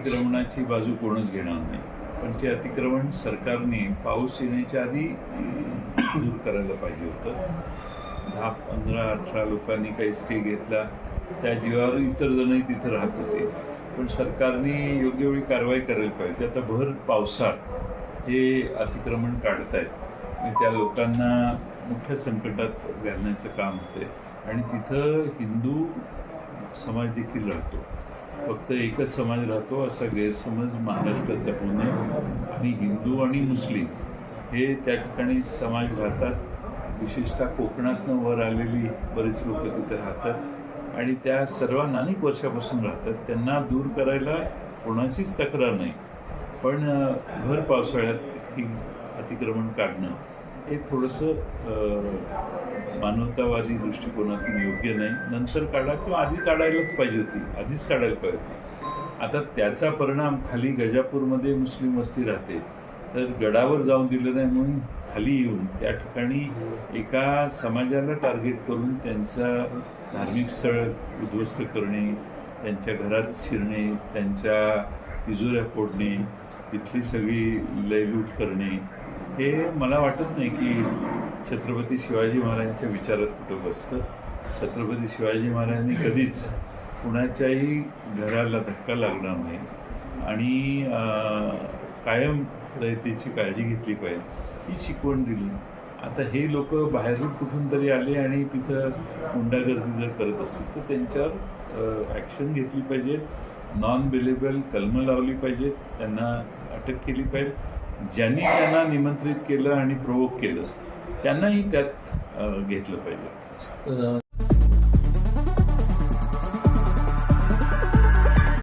अतिक्रमणाची बाजू कोणच घेणार नाही. पण ते अतिक्रमण सरकारने पाऊस येण्याच्या आधी दूर करायला पाहिजे होतं. दहा पंधरा अठरा लोकांनी काही स्टे घेतला. त्या जीवावर इतर जणही तिथं राहत होते. पण सरकारने योग्य वेळी कारवाई करायला पाहिजे. आता भर पावसात हे अतिक्रमण काढतायत आणि त्या लोकांना मोठ्या संकटात घालण्याचं काम होते आणि तिथं हिंदू समाज देखील राहतो. फक्त एकच समाज राहतो असा गैरसमज महाराष्ट्राचा होऊ नये. आणि हिंदू आणि मुस्लिम हे त्या ठिकाणी समाज राहतात. विशेषतः कोकणातनं वर आलेली बरीच लोक तिथे राहतात. आणि त्या सर्वांना अनेक वर्षापासून राहतात. त्यांना दूर करायला कोणाचीच तक्रार नाही. पण भर पावसाळ्यात ही अतिक्रमण काढणं हे थोडंसं मानवतावादी दृष्टिकोनातून योग्य नाही. नंतर काढा किंवा आधी काढायलाच पाहिजे होती. आधीच काढायला पाहिजे होती. आता त्याचा परिणाम खाली गजापूरमध्ये मुस्लिम वस्ती राहते. तर गडावर जाऊन दिलं नाही म्हणून खाली येऊन त्या ठिकाणी एका समाजाला टार्गेट करून त्यांचा धार्मिक स्थळ उद्ध्वस्त करणे त्यांच्या घरात शिरणे त्यांच्या तिजोऱ्या फोडणे तिथली सगळी लयलूट करणे हे मला वाटत नाही की छत्रपती शिवाजी महाराजांच्या विचारात कुठं बसतं. छत्रपती शिवाजी महाराजांनी कधीच कुणाच्याही घराला धक्का लागणार नाही. आणि कायम रयतेची काळजी घेतली पाहिजे. ही शिकवण दिली. आता हे लोक बाहेरून कुठून तरी आले आणि तिथं गुंडागर्दी जर करत असतील तर त्यांच्यावर ॲक्शन घेतली पाहिजे नॉन बिलेबल कलमं लावली पाहिजेत. त्यांना अटक केली पाहिजे. ज्यांनी त्यांना निमंत्रित केलं आणि प्रोवोक केलं त्यांनाही त्यात घेतलं पाहिजे.